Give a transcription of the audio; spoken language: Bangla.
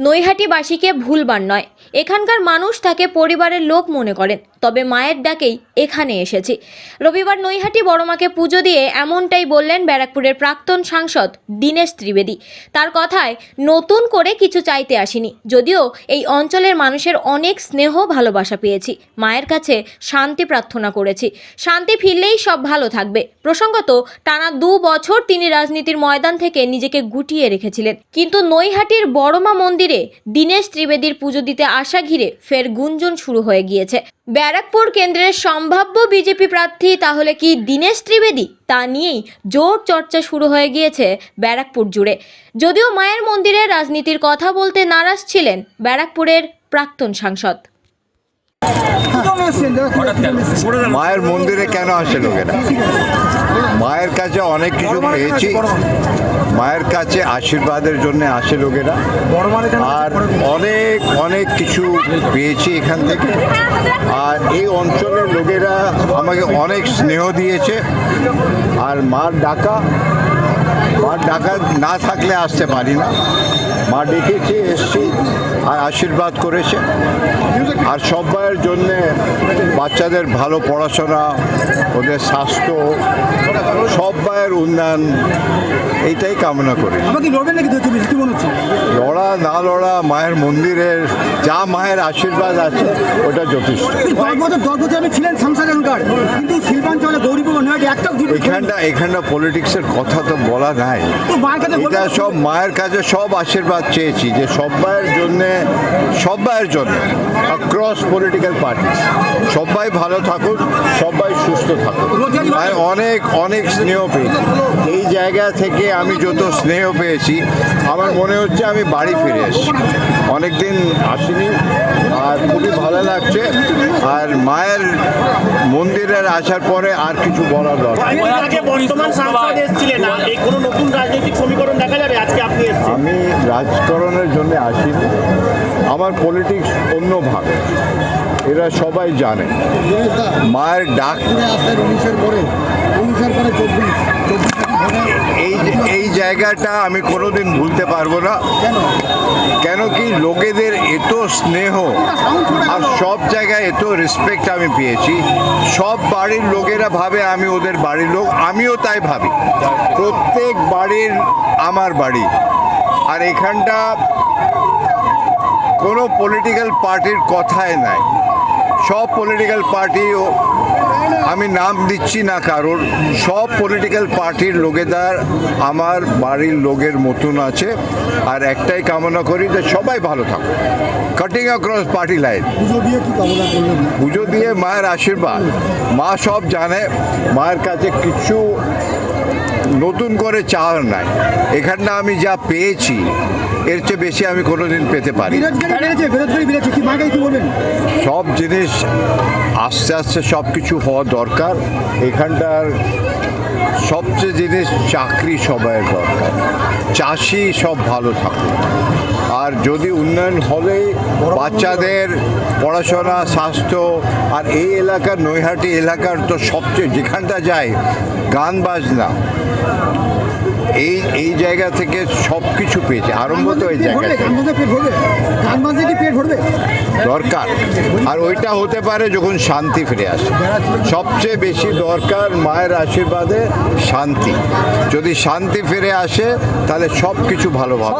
নৈহাটিবাসীকে ভুলবার নয়। এখানকার মানুষ তাকে পরিবারের লোক মনে করেন। তবে মায়ের ডাকেই এখানে এসেছি। রবিবার নৈহাটি বড়মাকে পুজো দিয়ে এমনটাই বললেন ব্যারাকপুরের প্রাক্তন সাংসদ দীনেশ ত্রিবেদী। তার কথায়, নতুন করে কিছু চাইতে আসিনি। যদিও এই অঞ্চলের মানুষের অনেক স্নেহ ভালোবাসা পেয়েছি। মায়ের কাছে শান্তি প্রার্থনা করেছি। শান্তি ফিরলেই সব ভালো থাকবে। প্রসঙ্গত, টানা দু বছর তিনি রাজনীতির ময়দান থেকে নিজেকে গুটিয়ে রেখেছিলেন। কিন্তু নৈহাটির বড়মা মন্দিরে দীনেশ ত্রিবেদীর পুজো দিতে আসা ঘিরে ফের গুঞ্জন শুরু হয়ে গিয়েছে। ব্যারাকপুর কেন্দ্রের সম্ভাব্য বিজেপি প্রার্থী তাহলে কি দীনেশ ত্রিবেদী? তা নিয়েই জোর চর্চা শুরু হয়ে গিয়েছে ব্যারাকপুর জুড়ে। যদিও মায়ের মন্দিরে রাজনীতির কথা বলতে নারাজ ছিলেন ব্যারাকপুরের প্রাক্তন সাংসদ। মায়ের মন্দিরে কেন আসে লোকেরা? মায়ের কাছে অনেক কিছু পেয়েছি। মায়ের কাছে আশীর্বাদের জন্য আসে লোকেরা। আর অনেক অনেক কিছু পেয়েছি এখান থেকে। আর এই অঞ্চলের লোকেরা আমাকে অনেক স্নেহ দিয়েছে। আর মার ডাকা মার ডাকা না থাকলে আসতে পারি না। মা ডেকেছে এসছি আর আশীর্বাদ করেছে। আর সবাইয়ের জন্যে বাচ্চাদের ভালো পড়াশোনা ওদের স্বাস্থ্য সবাইয়ের উন্নয়ন এইটাই কামনা করি। লড়া না লড়া মায়ের মন্দিরের যা মায়ের আশীর্বাদ আছে ওটা যথেষ্ট। এখানটা এখানটা পলিটিক্সের কথা তো বলা নাই। এটা সব মায়ের কাছে সব আশীর্বাদ চেয়েছি যে সবাইয়ের জন্যে সবাইয়ের জন্য অক্রস পলিটিক্যাল পার্টি সবাই ভালো থাকুন সবাই সুস্থ থাকুন আর অনেক অনেক স্নেহ পেয়েছি। এই জায়গা থেকে আমি যত স্নেহ পেয়েছি, আমার মনে হচ্ছে আমি বাড়ি ফিরে এসেছি। অনেকদিন আসিনি, আর খুবই ভালো লাগছে। আর মায়ের মন্দিরের আসার পরে আর কিছু বলার দরকার দেখা যাবে? আজকে আমি রাজকরণের জন্য আসিনি। আমার পলিটিক্স অন্য ভাগ। এরা সবাই জানে। মায়ের ডাক এই এই জায়গাটা আমি কোনোদিন ভুলতে পারব না। কেন কি লোকেদের এত স্নেহ আর সব জায়গায় এত রেসপেক্ট আমি পেয়েছি। সব বাড়ির লোকেরা ভাবে আমি ওদের বাড়ির লোক। আমিও তাই ভাবি। প্রত্যেক বাড়ির আমার বাড়ি। আর এখানটা কোনো পলিটিক্যাল পার্টির কথাই নাই। সব পলিটিক্যাল পার্টিও আমি নাম দিচ্ছি না কারোর সব পলিটিক্যাল পার্টির লোকেদার আমার বাড়ির লোকের মতন আছে। আর একটাই কামনা করি যে সবাই ভালো থাকুক। কাটিং অ্যাক্রস পার্টি লাইন পুজো দিয়ে কি কামনা করলেন? পুজো দিয়ে মায়ের আশীর্বাদ। মা সব জানে মায়ের কাছে কিছু নতুন করে চাওয়ার নাই। এখানটা আমি যা পেয়েছি এর চেয়ে বেশি আমি কোনোদিন পেতে পারি সব জিনিস আস্তে আস্তে সব কিছু হওয়া দরকার। এখানটার সবচেয়ে জিনিস চাকরি সবাই দরকার। চাষি সব ভালো থাকুক। আর যদি উন্নয়ন হলে বাচ্চাদের পড়াশোনা স্বাস্থ্য আর এই এলাকার নৈহাটি এলাকার তো সবচেয়ে যেখানটা যায় গান বাজনা এই এই জায়গা থেকে সব কিছু পেয়েছে আরম্ভ তো এই জায়গা দরকার। আর ওইটা হতে পারে যখন শান্তি ফিরে আসে। সবচেয়ে বেশি দরকার মায়ের আশীর্বাদে শান্তি। যদি শান্তি ফিরে আসে তাহলে সব কিছু ভালোভাবে